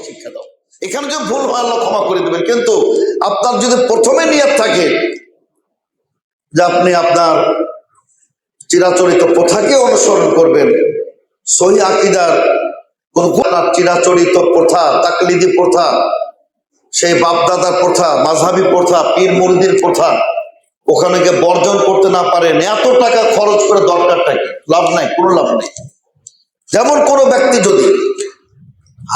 আমাকে শিক্ষা দাও। এখানে যদি ভুল হয়, আল্লাহ ক্ষমা করে দেবেন। কিন্তু আপনার যদি প্রথমে নিয়ত থাকে যে আপনি আপনার চিরাচরিত প্রথাকে অনুসরণ করবেন, সহি আকিদার কোন চিরাচরিত প্রথা, তাকলিদি প্রথা, সেই বাপদাদার প্রথা মাঝাবি প্রথা, পীর মুরদির প্রথা, ওখানে গিয়ে বর্জন করতে না পারেন, এত টাকা খরচ করে দরকারটা লাভ নাই, কোনো লাভ নেই। যেমন কোনো ব্যক্তি যদি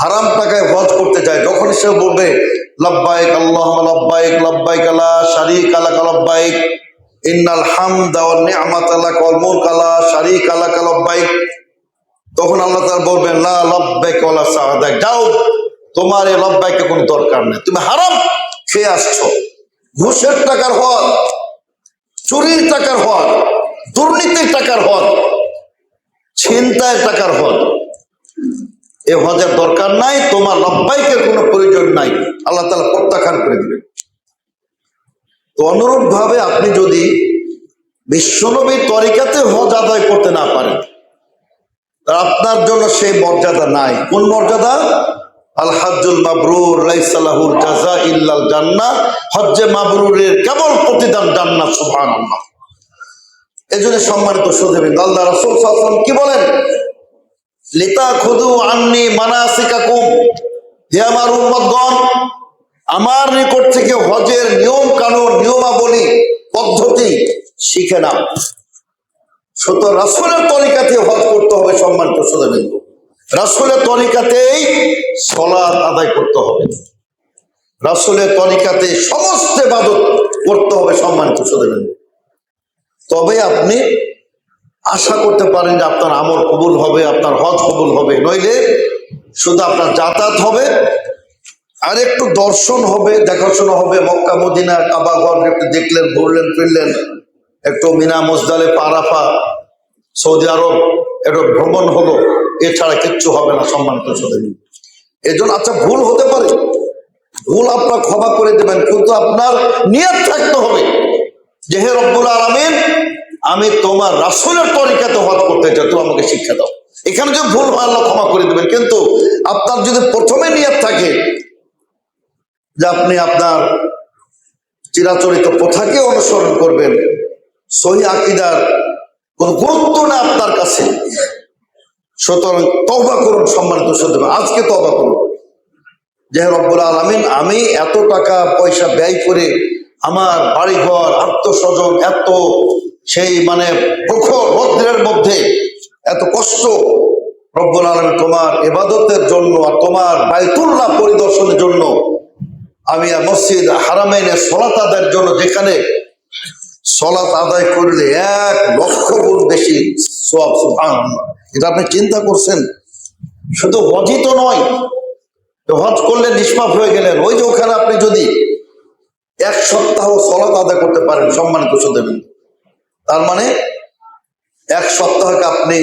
হারাম টাকায় হজ করতে যায় যখন সে বলবে, লব্বাইক আল্লাহ লব্বাইক লব্বাইক আলা শারিক আলা লব্বাইক ইন্নাল হামদা ওয়ান নি'মাত লাক ওয়াল মুলক আলা শারিক আলা লব্বাইক। তখন আল্লাহ তাআলা বলবেন, লা লব্বাইক ওয়ালা সাআদাক যাও, তোমার এই লব্বাইকে কোনো দরকার নেই। তুমি হারাম, খেয়ে আসছো। ঘুষের টাকার হজ চুরির টাকার হজ দুর্নীতির টাকার হজ ছিনতাইয়ের টাকার হজ এ হজের দরকার নাই, তোমার লব্বাইকের কোনো প্রয়োজন নাই। আল্লাহ তালা প্রত্যাখ্যান করে দিবেন। তো অনুরূপ ভাবে আপনি যদি বিশ্বনবী তরিকাতে হজ আদায় করতে না পারেন আপনার জন্য সেই মর্যাদা নাই। কোন মর্যাদা? আল হাজুল মাবরুর লাইসালাহুল জাজা ইল্লাল জান্নাহ। হজ্জে মাবরুরের কেবল প্রতিদান জান্নাত, সুবহানাল্লাহ। এজন্য সম্মানিত সুদেবিন আল্লাহ রাসূল সাল্লাল্লাহু কি বলেন? লিতা খুদু আননি আন্নি মানাসিকাকুম। হে আমার উম্মতগণ, আমার নিকট থেকে হজের নিয়ম কানুন, নিয়মাবলী, পদ্ধতি শিখে নাও। শত রাসুলের তরিকাতে হজ করতে হবে সম্মান সম্মানিত সুদেবিন্দু রাসুলের তরিকাতেই সলাৎ আদায় করতে হবে। রাসুলের তরিকাতে সমস্ত ইবাদত করতে হবে সম্মান সম্মানিত সুদেবিন্দু তবে আপনি আশা করতে পারেন যে আপনার আমল কবুল হবে, আপনার হজ কবুল হবে। নইলে শুধু আপনার যাতায়াত হবে, আর একটু দর্শন হবে, দেখাশোনা হবে। মক্কা, মদিনা, কাবা ঘর একটু দেখলেন, ঘুরলেন, ফিরলেন। একটু মিনা মসদালে পারাফা সৌদি আরব একটু ভ্রমণ হলো, এছাড়া কিচ্ছু হবে না সম্মানিত সদনী এই জন্য আচ্ছা ভুল হতে পারে। ভুল আপনার ক্ষমা করে দেবেন, কিন্তু আপনার নিয়ত থাকতে হবে যে, হে রব্বুল আলমিন আমি তোমার রাসুলের তরিকাতে হজ করতে চাই, তুমি আমাকে শিক্ষা দাও। এখানে যদি ভুল হয়, আল্লাহ ক্ষমা করে দেবেন। কিন্তু আপনার যদি প্রথমে নিয়ত থাকে যে আপনি আপনার চিরাচরিত প্রথাকে অনুসরণ করবেন, সহি আকিদার কোন গুরুত্ব না আপনার কাছে, সুতরাং তবা করুন, সম্মানিত সদ্য আজকে তবা করুন। যে রব্বুল আলমিন, আমি এত টাকা পয়সা ব্যয় করে আমার বাড়িঘর, আত্মস্বজন এত সেই মানে প্রখর রৌদ্রের মধ্যে এত কষ্ট রব্বুল আলম তোমার ইবাদতের জন্য আর তোমার বাইতুল্লাহ পরিদর্শনের জন্য আমি আর মসজিদ হারামাইনের সলাত আদায়ের জন্য যেখানে সলাত আদায় করলে এক লক্ষ গুণ বেশি সব এটা আপনি চিন্তা করছেন? শুধু হজই তো নয় হজ করলে নিষ্পাপ হয়ে গেলেন। ওই যে ওখানে আপনি যদি এক সপ্তাহ সলাত আদায় করতে পারেন, সম্মানিত সুদেবেন তার মানে এক সপ্তাহকে আপনি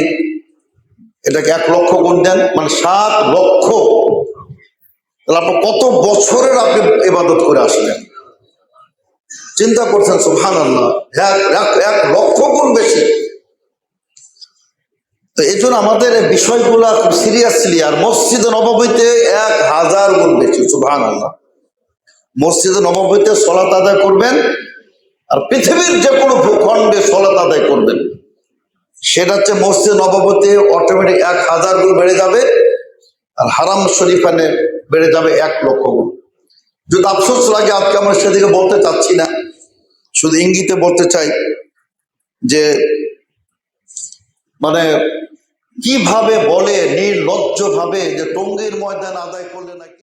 এটাকে এক লক্ষ গুণ দেন মানে সাত লক্ষ। তাহলে আপনি কত বছরের আপনি ইবাদত করে আসলেন? চিন্তা করছেন সুহান আল্লাহ এক লক্ষ গুণ বেশি। তো এই জন্য আমাদের বিষয়গুলো খুব সিরিয়াসলি আর মসজিদে নবমীতে এক হাজার গুণ বেশি সুহান আল্লাহ মসজিদে নবমীতে সলাত আদায় করবেন আর পৃথিবীর যে কোনো ভূখণ্ডে সলাত আদায় করবেন। সেটা হচ্ছে মসজিদ নবমীতে অটোমেটিক এক হাজার গুণ বেড়ে যাবে আর হারাম শরীফানে বেড়ে যাবে এক লক্ষ গুণ। যদি আফসোস লাগে, আজকে আমরা সেদিকে বলতে চাচ্ছি না। শুধু ইঙ্গিতে বলতে চাই যে মানে কীভাবে বলে নির্লজ্জ ভাবে যে টঙ্গির ময়দান আদায় করলে নাকি